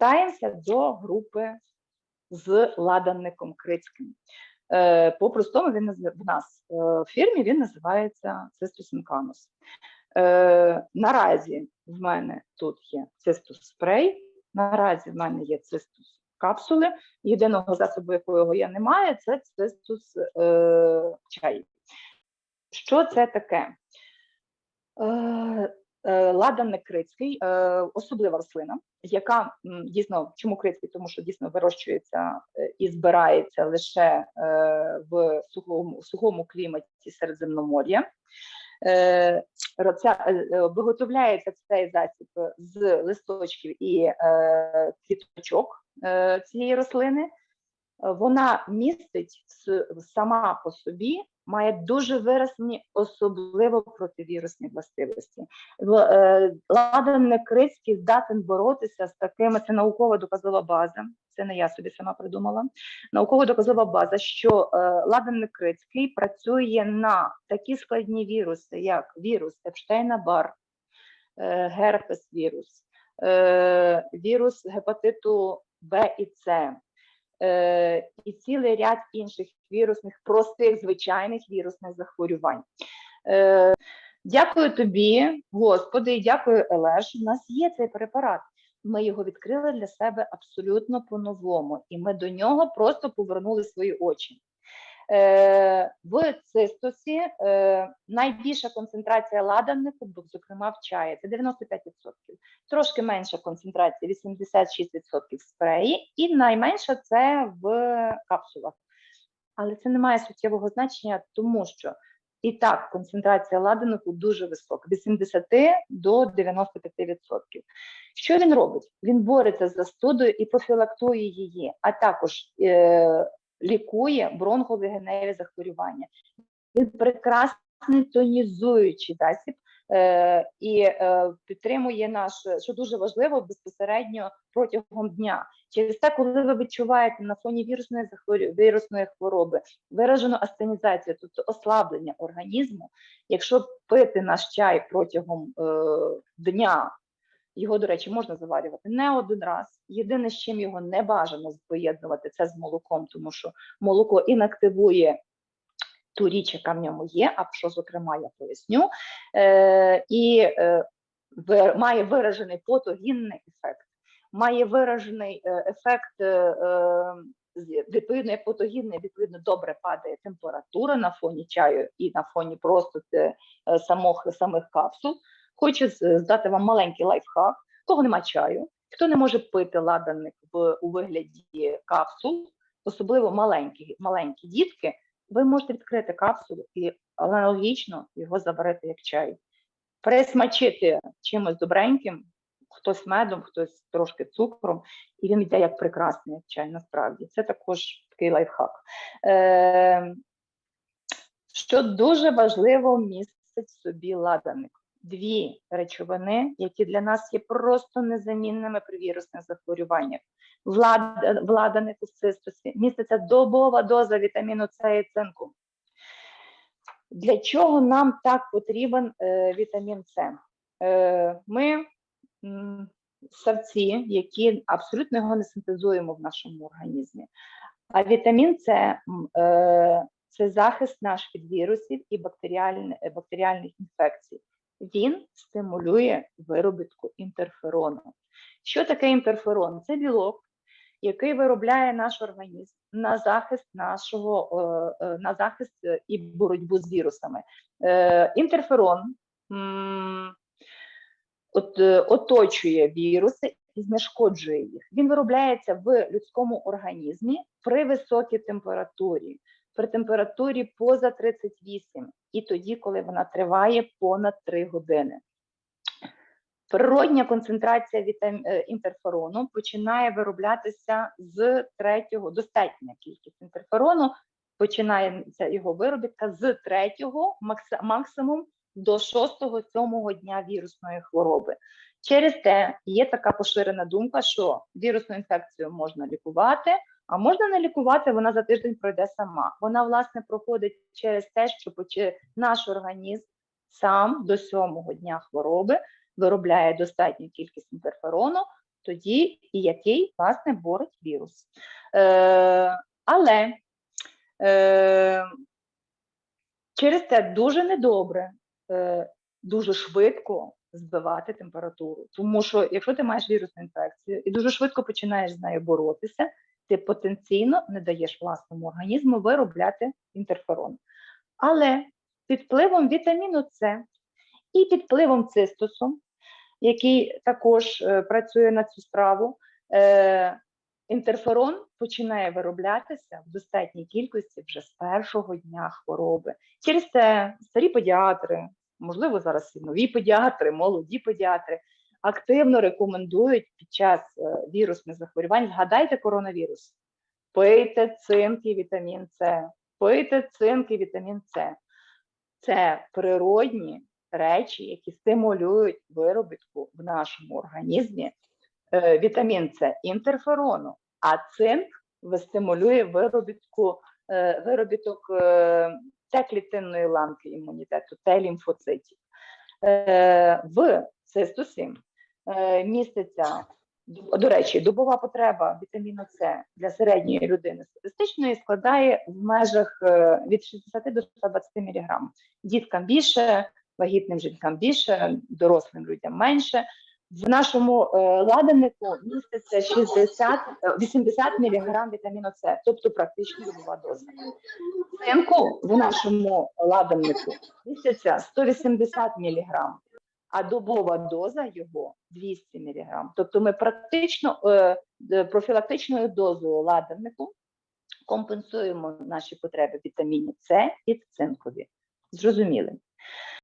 Вертаємося до групи з ладанником крицьким. Е, По-простому він в нас е, в фірмі він називається цистус інканус. Е, наразі в мене тут є цистус спрей, наразі в мене є цистус капсули. Єдиного засобу, якого я не маю, це цистус чай. Що це таке? Ладан крицький, е, особлива рослина, яка дійсно чому крицький, тому що дійсно вирощується е, і збирається лише е, в сухому, сухому кліматі Середземномор'я. Виготовляється цей засіб з листочків і квіточок цієї рослини. Вона містить сама по собі, має дуже виразні, особливо противірусні властивості. Е, Ладан Некрицький здатен боротися з такими, це наукова доказова база, це не я собі сама придумала. Наукова доказова база, що е, Ладан Некрицький працює на такі складні віруси, як вірус Епштейна-Бар, е, герпес вірус, вірус гепатиту Б і С, е, і цілий ряд інших вірусних, простих, звичайних вірусних захворювань. Е, Дякую тобі, Господи, і дякую, Елеш. У нас є цей препарат. Ми його відкрили для себе абсолютно по-новому, і ми до нього просто повернули свої очі. Е, в цистусі е, найбільша концентрація ладаннику, зокрема в чаї, це 95%. Трошки менша концентрація 86% в спреї, і найменша це в капсулах. Але це не має суттєвого значення, тому що і так концентрація ладанику дуже висока, від 70 до 95%. Що він робить? Він бореться з застудою і профілактує її, а також е, лікує бронхолегеневі захворювання. Він прекрасний тонізуючий засіб е, і е, підтримує наш, що дуже важливо, безпосередньо протягом дня. Через те, коли ви відчуваєте на фоні вірусної захворю... вірусної хвороби виражену астенізацію, тобто ослаблення організму, якщо пити наш чай протягом е, дня, його, до речі, можна заварювати не один раз. Єдине, з чим його не бажано поєднувати, це з молоком, тому що молоко інактивує ту річ, яка в ньому є, а що, зокрема, я поясню, е, і е, має виражений фотогінний ефект, має виражений е, ефект. е, е, Відповідно, як фотогінний, відповідно, добре падає температура на фоні чаю і на фоні просто е, самих, самих капсул. Хочу здати вам маленький лайфхак. Кого нема чаю, хто не може пити ладаник в у вигляді капсул, особливо маленькі, маленькі дітки, ви можете відкрити капсулу і аналогічно його заварити як чай. Присмачити чимось добреньким, хтось медом, хтось трошки цукром, і він йде як прекрасний як чай, насправді. Це також такий лайфхак. Е, що дуже важливо містить в собі ладаник. Дві речовини, які для нас є просто незамінними при вірусних захворюваннях. Влад, в ладанику міститься добова доза вітаміну С і цинку. Для чого нам так потрібен е, вітамін С? Е, ми м, савці, які абсолютно його не синтезуємо в нашому організмі. А вітамін С е, це захист наш від вірусів і е, бактеріальних інфекцій. Він стимулює виробітку інтерферону. Що таке інтерферон? Це білок, який виробляє наш організм на захист нашого е, е, на захист е, і боротьбу з вірусами. Інтерферон от, оточує віруси і знешкоджує їх. Він виробляється в людському організмі при високій температурі, при температурі поза 38, і тоді, коли вона триває понад 3 години. Природня концентрація вітам... е, інтерферону починає вироблятися з третього, достатня кількість інтерферону, починається його виробітка з третього, макс- максимум до 6-7 дня вірусної хвороби. Через те є така поширена думка, що вірусну інфекцію можна лікувати, а можна не лікувати, вона за тиждень пройде сама. Вона, власне, проходить через те, що наш організм сам до сьомого дня хвороби виробляє достатню кількість інтерферону, тоді і який власне бороть вірус. Е, але е, через це дуже недобре, е, дуже швидко збивати температуру. Тому що якщо ти маєш вірусну інфекцію і дуже швидко починаєш з нею боротися, ти потенційно не даєш власному організму виробляти інтерферон. Але під впливом вітаміну С і під впливом цистусу, який також е, працює на цю справу, е, інтерферон починає вироблятися в достатній кількості вже з першого дня хвороби. Через це старі педіатри, можливо, зараз і нові педіатри, молоді педіатри активно рекомендують під час е, вірусних захворювань, згадайте коронавірус, пийте цинк і вітамін С, пийте цинк і вітамін С. Це природні речі, які стимулюють виробітку в нашому організмі е, вітамін С інтерферону, а цинк стимулює виробітку, е, виробіток Т-клітинної ланки імунітету, Т-лімфоцитів. В цистусі міститься, до- речі, добова потреба вітаміну С для середньої людини статистичної складає в межах е, від 60 до 120 мг. Діткам більше, вагітним жінкам більше, дорослим людям менше. В нашому е, ладанику міститься 60, е, 80 мг вітаміну С, тобто практично добова доза. Цинку в нашому ладаннику міститься 180 мг, а добова доза його 200 мг. Тобто ми практично е, профілактичною дозою ладернику компенсуємо наші потреби вітамінів С і цинкові. Зрозуміли?